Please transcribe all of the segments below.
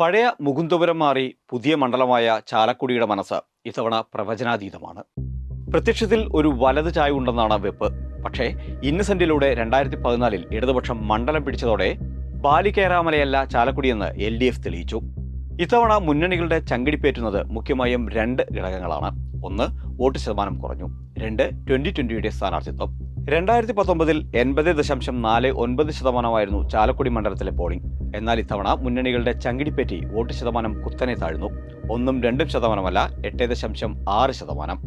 പഴയ മുകുന്ദപുരം മാറി പുതിയ മണ്ഡലമായ ചാലക്കുടിയുടെ മനസ്സ് ഇത്തവണ പ്രവചനാതീതമാണ്. പ്രത്യക്ഷത്തിൽ ഒരു വലത് ചായ ഉണ്ടെന്നാണ് വെപ്പ്. പക്ഷേ ഇന്നസെന്റിലൂടെ രണ്ടായിരത്തി പതിനാലിൽ ഇടതുപക്ഷം മണ്ഡലം പിടിച്ചതോടെ ബാലിക്കേറാമലയല്ല ചാലക്കുടിയെന്ന് എൽ ഡി എഫ് തെളിയിച്ചു. ഇത്തവണ മുന്നണികളുടെ ചങ്കിടിപ്പേറ്റുന്നത് മുഖ്യമായും രണ്ട് ഘടകങ്ങളാണ്. ഒന്ന് വോട്ട് ശതമാനം കുറഞ്ഞു. രണ്ട് ട്വന്റി ട്വന്റിയുടെ സ്ഥാനാർത്ഥിത്വം. രണ്ടായിരത്തി പത്തൊമ്പതിൽ എൺപത് ദശാംശം നാല് ഒൻപത് ശതമാനമായിരുന്നു ചാലക്കുടി മണ്ഡലത്തിലെ പോളിംഗ്. എന്നാൽ ഇത്തവണ മുന്നണികളുടെ ചങ്കിടിപ്പറ്റി വോട്ട് ശതമാനം കുത്തനെ താഴ്ന്നു. ഒന്നും രണ്ടും ശതമാനമല്ല എട്ട് ദശാംശം ആറ് ശതമാനം.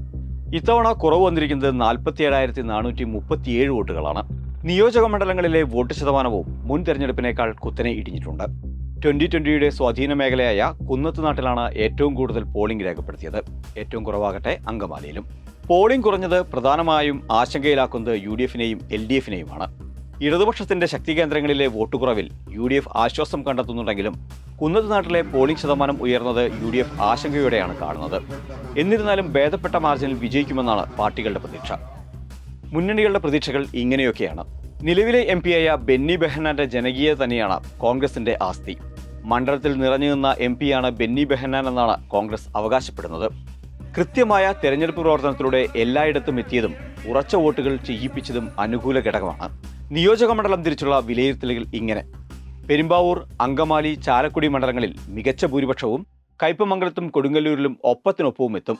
ഇത്തവണ കുറവ് വന്നിരിക്കുന്നത് നാൽപ്പത്തി ഏഴായിരത്തി നാനൂറ്റി മുപ്പത്തിയേഴ് വോട്ടുകളാണ്. നിയോജക മണ്ഡലങ്ങളിലെ വോട്ട് ശതമാനവും മുൻ തെരഞ്ഞെടുപ്പിനേക്കാൾ കുത്തനെ ഇടിഞ്ഞിട്ടുണ്ട്. ട്വന്റി ട്വന്റിയുടെ സ്വാധീന മേഖലയായ കുന്നത്തുനാട്ടിലാണ് ഏറ്റവും കൂടുതൽ പോളിംഗ് രേഖപ്പെടുത്തിയത്. ഏറ്റവും കുറവാകട്ടെ അങ്കമാലിയിലും. പോളിംഗ് കുറഞ്ഞത് പ്രധാനമായും ആശങ്കയിലാക്കുന്നത് യു ഡി എഫിനെയും എൽ ഡി എഫിനെയുമാണ് ഇടതുപക്ഷത്തിന്റെ ശക്തി കേന്ദ്രങ്ങളിലെ വോട്ട് കുറവിൽ യു ഡി എഫ് ആശ്വാസം കണ്ടെത്തുന്നുണ്ടെങ്കിലും കുന്നത്തുനാട്ടിലെ പോളിംഗ് ശതമാനം ഉയർന്നത് യു ഡി എഫ് ആശങ്കയോടെയാണ് കാണുന്നത്. എന്നിരുന്നാലും ഭേദപ്പെട്ട മാർജിനിൽ വിജയിക്കുമെന്നാണ് പാർട്ടികളുടെ പ്രതീക്ഷ. മുന്നണികളുടെ പ്രതീക്ഷകൾ ഇങ്ങനെയൊക്കെയാണ്. നിലവിലെ എം ആയ ബെന്നി ബെഹനാന്റെ ജനകീയ തന്നെയാണ് കോൺഗ്രസിന്റെ ആസ്തി. മണ്ഡലത്തിൽ നിറഞ്ഞു നിന്ന എം പിയാണ് ബെന്നി ബെഹനാൻ എന്നാണ് കോൺഗ്രസ് അവകാശപ്പെടുന്നത്. കൃത്യമായ തെരഞ്ഞെടുപ്പ് പ്രവർത്തനത്തിലൂടെ എല്ലായിടത്തും എത്തിയതും ഉറച്ച വോട്ടുകൾ ചെയ്യിപ്പിച്ചതും അനുകൂല ഘടകമാണ്. നിയോജക മണ്ഡലം തിരിച്ചുള്ള വിലയിരുത്തലുകൾ ഇങ്ങനെ. പെരുമ്പാവൂർ അങ്കമാലി ചാലക്കുടി മണ്ഡലങ്ങളിൽ മികച്ച ഭൂരിപക്ഷവും കയ്പമംഗലത്തും കൊടുങ്ങല്ലൂരിലും ഒപ്പത്തിനൊപ്പവും എത്തും.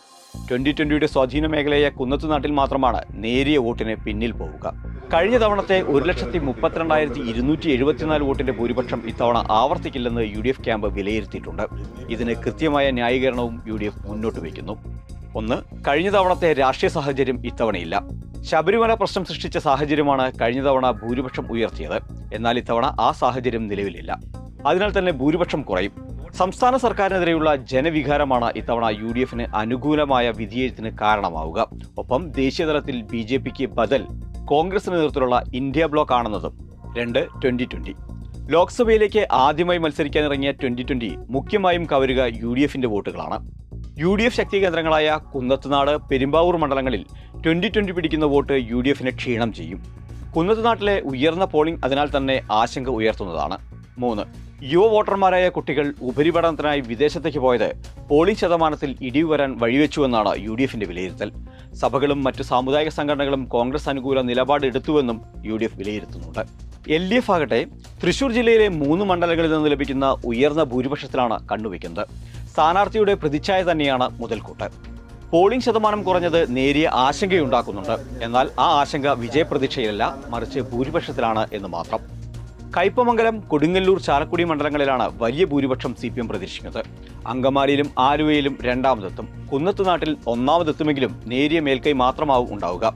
ട്വന്റി ട്വന്റിയുടെ സ്വാധീന മേഖലയായ കുന്നത്തുനാട്ടിൽ മാത്രമാണ് നേരിയ വോട്ടിന് പിന്നിൽ പോവുക. കഴിഞ്ഞ തവണത്തെ ഒരു ലക്ഷത്തി മുപ്പത്തിരണ്ടായിരത്തി ഇരുന്നൂറ്റി എഴുപത്തിനാല് വോട്ടിന്റെ ഭൂരിപക്ഷം ഇത്തവണ ആവർത്തിക്കില്ലെന്ന് യു ഡി എഫ് ക്യാമ്പ് വിലയിരുത്തിയിട്ടുണ്ട്. ഇതിന് കൃത്യമായ ന്യായീകരണവും യു ഡി എഫ് മുന്നോട്ട് വയ്ക്കുന്നു. ഒന്ന് കഴിഞ്ഞ തവണത്തെ രാഷ്ട്രീയ സാഹചര്യം ഇത്തവണയില്ല. ശബരിമല പ്രശ്നം സൃഷ്ടിച്ച സാഹചര്യമാണ് കഴിഞ്ഞ തവണ ഭൂരിപക്ഷം ഉയർത്തിയത്. എന്നാൽ ഇത്തവണ ആ സാഹചര്യം നിലവിലില്ല. അതിനാൽ തന്നെ ഭൂരിപക്ഷം കുറയും. സംസ്ഥാന സർക്കാരിനെതിരെയുള്ള ജനവികാരമാണ് ഇത്തവണ യു ഡി എഫിന് അനുകൂലമായ വിധിയെഴുത്തിന് കാരണമാവുക. ഒപ്പം ദേശീയതലത്തിൽ ബി ജെ പിക്ക് ബദൽ കോൺഗ്രസിന് നേതൃത്വത്തിലുള്ള ഇന്ത്യ ബ്ലോക്ക് ആണെന്നതും രണ്ട് ട്വന്റി ട്വന്റി. ലോക്സഭയിലേക്ക് ആദ്യമായി മത്സരിക്കാനിറങ്ങിയ ട്വന്റി ട്വന്റി മുഖ്യമായും കവരുക യു ഡി എഫിന്റെ വോട്ടുകളാണ്. യു ഡി എഫ് ശക്തി കേന്ദ്രങ്ങളായ കുന്നത്തുനാട് പെരുമ്പാവൂർ മണ്ഡലങ്ങളിൽ ട്വന്റി ട്വന്റി പിടിക്കുന്ന വോട്ട് യു ഡി എഫിനെ ക്ഷീണം ചെയ്യും. കുന്നത്തുനാട്ടിലെ ഉയർന്ന പോളിംഗ് അതിനാൽ തന്നെ ആശങ്ക ഉയർത്തുന്നതാണ്. മൂന്ന് യുവ വോട്ടർമാരായ കുട്ടികൾ ഉപരിപഠനത്തിനായി വിദേശത്തേക്ക് പോയത് പോളിംഗ് ശതമാനത്തിൽ ഇടിവ് വരാൻ വഴിവെച്ചുവെന്നാണ് യു ഡി എഫിന്റെ വിലയിരുത്തൽ. സഭകളും മറ്റു സാമുദായിക സംഘടനകളും കോൺഗ്രസ് അനുകൂല നിലപാട് എടുത്തുവെന്നും യു ഡി എഫ് വിലയിരുത്തുന്നുണ്ട്. എൽ ഡി എഫ് ആകട്ടെ തൃശൂർ ജില്ലയിലെ മൂന്ന് മണ്ഡലങ്ങളിൽ നിന്ന് ലഭിക്കുന്ന ഉയർന്ന ഭൂരിപക്ഷത്തിലാണ് കണ്ണുവെക്കുന്നത് സ്ഥാനാർത്ഥിയുടെ പ്രതിച്ഛായ തന്നെയാണ് മുതൽക്കൂട്ട്. പോളിംഗ് ശതമാനം കുറഞ്ഞത് നേരിയ ആശങ്കയുണ്ടാക്കുന്നുണ്ട്. എന്നാൽ ആ ആശങ്ക വിജയപ്രതീക്ഷയിലല്ല മറിച്ച് ഭൂരിപക്ഷത്തിലാണ് എന്ന് മാത്രം. കയ്പമംഗലം കൊടുങ്ങല്ലൂർ ചാലക്കുടി മണ്ഡലങ്ങളിലാണ് വലിയ ഭൂരിപക്ഷം സി പി എം പ്രതീക്ഷിക്കുന്നത്. അങ്കമാലിയിലും ആലുവയിലും രണ്ടാമതെത്തും. കുന്നത്തുനാട്ടിൽ ഒന്നാമതെത്തുമെങ്കിലും നേരിയ മേൽക്കൈ മാത്രമാവും ഉണ്ടാവുക.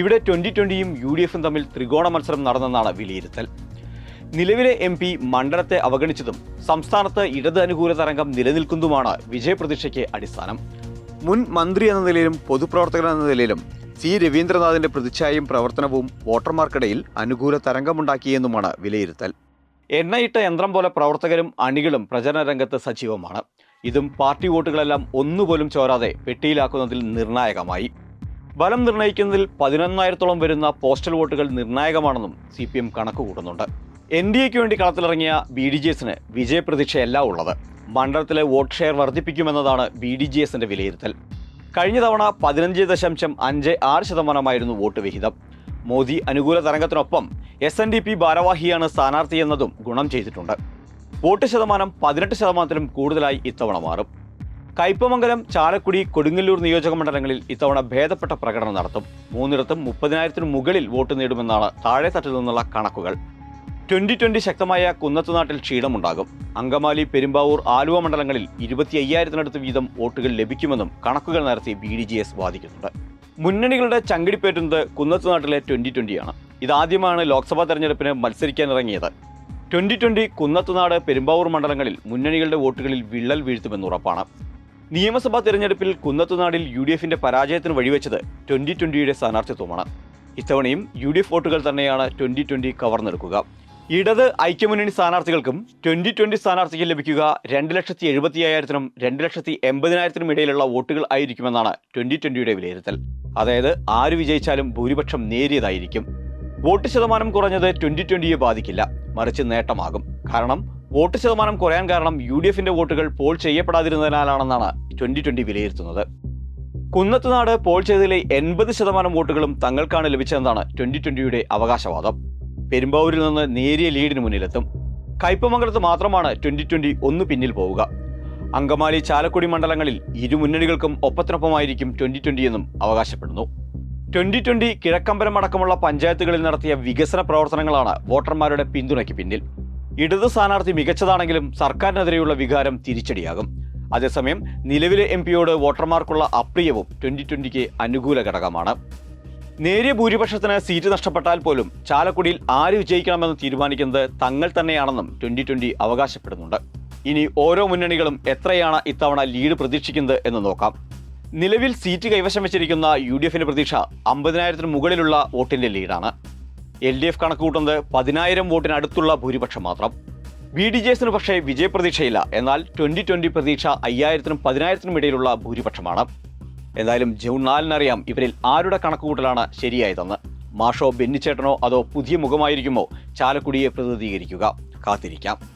ഇവിടെ ട്വന്റി ട്വന്റിയും യു ഡി എഫും തമ്മിൽ ത്രികോണ മത്സരം നടന്നെന്നാണ് വിലയിരുത്തൽ. നിലവിലെ എം പി മണ്ഡലത്തെ അവഗണിച്ചതും സംസ്ഥാനത്ത് ഇടത് അനുകൂല തരംഗം നിലനിൽക്കുന്നതുമാണ് വിജയപ്രതീക്ഷയ്ക്ക് അടിസ്ഥാനം. മുൻ മന്ത്രി എന്ന നിലയിലും പൊതുപ്രവർത്തകൻ എന്ന നിലയിലും സി രവീന്ദ്രനാഥിന്റെ പ്രതിച്ഛായയും പ്രവർത്തനവും വോട്ടർമാർക്കിടയിൽ അനുകൂല തരംഗമുണ്ടാക്കിയെന്നുമാണ് വിലയിരുത്തൽ. എണ്ണയിട്ട യന്ത്രം പോലെ പ്രവർത്തകരും അണികളും പ്രചരണ രംഗത്ത് സജീവമാണ്. ഇതും പാർട്ടി വോട്ടുകളെല്ലാം ഒന്നുപോലും ചോരാതെ പെട്ടിയിലാക്കുന്നതിൽ നിർണായകമായി. ബലം നിർണയിക്കുന്നതിൽ പതിനൊന്നായിരത്തോളം വരുന്ന പോസ്റ്റൽ വോട്ടുകൾ നിർണായകമാണെന്നും സി പി എം കണക്കുകൂട്ടുന്നുണ്ട്. എൻ ഡി എക്ക് വേണ്ടി കളത്തിലിറങ്ങിയ ബി ഡി ജി എസിന് വിജയപ്രതീക്ഷയല്ല ഉള്ളത്. മണ്ഡലത്തിലെ വോട്ട് ഷെയർ വർദ്ധിപ്പിക്കുമെന്നതാണ് ബി ഡി ജി എസിന്റെ വിലയിരുത്തൽ. കഴിഞ്ഞ തവണ പതിനഞ്ച് ദശാംശം അഞ്ച് ആറ് ശതമാനമായിരുന്നു വോട്ട് വിഹിതം. മോദി അനുകൂല തരംഗത്തിനൊപ്പം എസ് എൻ ഡി പി ഭാരവാഹിയാണ് സ്ഥാനാർത്ഥി എന്നതും ഗുണം ചെയ്തിട്ടുണ്ട്. വോട്ട് ശതമാനം പതിനെട്ട് ശതമാനത്തിലും കൂടുതലായി ഇത്തവണ മാറും. കയ്പമംഗലം ചാലക്കുടി കൊടുങ്ങല്ലൂർ നിയോജക മണ്ഡലങ്ങളിൽ ഇത്തവണ ഭേദപ്പെട്ട പ്രകടനം നടത്തും. മൂന്നിടത്തും മുപ്പതിനായിരത്തിനു മുകളിൽ വോട്ട് നേടുമെന്നാണ് താഴെത്തട്ടിൽ നിന്നുള്ള കണക്കുകൾ. ട്വന്റി ട്വന്റി ശക്തമായ കുന്നത്തുനാട്ടിൽ ക്ഷീണമുണ്ടാകും. അങ്കമാലി പെരുമ്പാവൂർ ആലുവ മണ്ഡലങ്ങളിൽ ഇരുപത്തി അയ്യായിരത്തിനടുത്ത് വീതം വോട്ടുകൾ ലഭിക്കുമെന്നും കണക്കുകൾ നടത്തി ബി ഡി ജി എസ് വാദിക്കുന്നുണ്ട്. മുന്നണികളുടെ ചങ്കിടിപ്പേറ്റുന്നത് കുന്നത്തുനാട്ടിലെ ട്വന്റി ട്വന്റിയാണ് ഇതാദ്യമാണ് ലോക്സഭാ തെരഞ്ഞെടുപ്പിന് മത്സരിക്കാനിറങ്ങിയത്. ട്വന്റി ട്വന്റി കുന്നത്തുനാട് പെരുമ്പാവൂർ മണ്ഡലങ്ങളിൽ മുന്നണികളുടെ വോട്ടുകളിൽ വിള്ളൽ വീഴ്ത്തുമെന്ന് ഉറപ്പാണ്. നിയമസഭാ തെരഞ്ഞെടുപ്പിൽ കുന്നത്തുനാടിൽ യു ഡി എഫിന്റെ പരാജയത്തിന് വഴിവെച്ചത് ട്വന്റി ട്വന്റിയുടെ സ്ഥാനാർത്ഥിത്വമാണ്. ഇത്തവണയും യു ഡി എഫ് വോട്ടുകൾ തന്നെയാണ് ട്വന്റി ട്വന്റി കവർന്നെടുക്കുക. ഇടത് ഐക്യമുന്നണി സ്ഥാനാർത്ഥികൾക്കും ട്വന്റി ട്വന്റി സ്ഥാനാർത്ഥിക്ക് ലഭിക്കുക രണ്ട് ലക്ഷത്തി എഴുപത്തി അയ്യായിരത്തിനും രണ്ട് ലക്ഷത്തി എൺപതിനായിരത്തിനും ഇടയിലുള്ള വോട്ടുകൾ ആയിരിക്കുമെന്നാണ് ട്വന്റി ട്വന്റിയുടെ വിലയിരുത്തൽ. അതായത് ആര് വിജയിച്ചാലും ഭൂരിപക്ഷം നേരിയതായിരിക്കും. വോട്ട് ശതമാനം കുറഞ്ഞത് ട്വന്റി ട്വന്റിയെ ബാധിക്കില്ല. മറിച്ച് നേട്ടമാകും. കാരണം വോട്ട് ശതമാനം കുറയാൻ കാരണം യു ഡി എഫിന്റെ വോട്ടുകൾ പോൾ ചെയ്യപ്പെടാതിരുന്നതിനാലാണെന്നാണ് ട്വന്റി ട്വന്റി വിലയിരുത്തുന്നത്. കുന്നത്തുനാട് പോൾ ചെയ്തതിലെ എൺപത് ശതമാനം വോട്ടുകളും തങ്ങൾക്കാണ് ലഭിച്ചതെന്നാണ് ട്വന്റി ട്വന്റിയുടെ അവകാശവാദം. പെരുമ്പാവൂരിൽ നിന്ന് നേരിയ ലീഡിന് മുന്നിലെത്തും. കയ്പമംഗലത്ത് മാത്രമാണ് ട്വന്റി ട്വന്റി ഒന്ന് പിന്നിൽ പോവുക. അങ്കമാലി ചാലക്കുടി മണ്ഡലങ്ങളിൽ ഇരു മുന്നണികൾക്കും ഒപ്പത്തിനൊപ്പമായിരിക്കും ട്വന്റി ട്വന്റി എന്നും അവകാശപ്പെടുന്നു. ട്വന്റി ട്വന്റി കിഴക്കമ്പലം അടക്കമുള്ള പഞ്ചായത്തുകളിൽ നടത്തിയ വികസന പ്രവർത്തനങ്ങളാണ് വോട്ടർമാരുടെ പിന്തുണയ്ക്ക് പിന്നിൽ. ഇടത് സ്ഥാനാർത്ഥി മികച്ചതാണെങ്കിലും സർക്കാരിനെതിരെയുള്ള വികാരം തിരിച്ചടിയാകും. അതേസമയം നിലവിലെ എം പിയോട് വോട്ടർമാർക്കുള്ള അപ്രിയവും ട്വന്റി ട്വന്റിക്ക് അനുകൂല ഘടകമാണ്. നേരിയ ഭൂരിപക്ഷത്തിന് സീറ്റ് നഷ്ടപ്പെട്ടാൽ പോലും ചാലക്കുടിയിൽ ആര് വിജയിക്കണമെന്ന് തീരുമാനിക്കുന്നത് തങ്ങൾ തന്നെയാണെന്നും ട്വന്റി ട്വന്റി അവകാശപ്പെടുന്നുണ്ട്. ഇനി ഓരോ മുന്നണികളും എത്രയാണ് ഇത്തവണ ലീഡ് പ്രതീക്ഷിക്കുന്നത് എന്ന് നോക്കാം. നിലവിൽ സീറ്റ് കൈവശം വെച്ചിരിക്കുന്ന യു ഡി എഫിന്റെ പ്രതീക്ഷ അമ്പതിനായിരത്തിന് മുകളിലുള്ള വോട്ടിന്റെ ലീഡാണ്. എൽ ഡി എഫ് കണക്കുകൂട്ടുന്നത് പതിനായിരം വോട്ടിനടുത്തുള്ള ഭൂരിപക്ഷം മാത്രം. ബി ഡി ജെ എസിന് പക്ഷേ വിജയപ്രതീക്ഷയില്ല. എന്നാൽ ട്വന്റി ട്വന്റി പ്രതീക്ഷ അയ്യായിരത്തിനും പതിനായിരത്തിനും ഇടയിലുള്ള ഭൂരിപക്ഷമാണ്. എന്തായാലും ജൂൺ നാലിനറിയാം ഇവരിൽ ആരുടെ കണക്കുകൂട്ടലാണ് ശരിയായതെന്ന്. മാഷോ ബെന്നിച്ചേട്ടനോ അതോ പുതിയ മുഖമായിരിക്കുമോ ചാലക്കുടിയെ പ്രതിനിധീകരിക്കുക. കാത്തിരിക്കാം.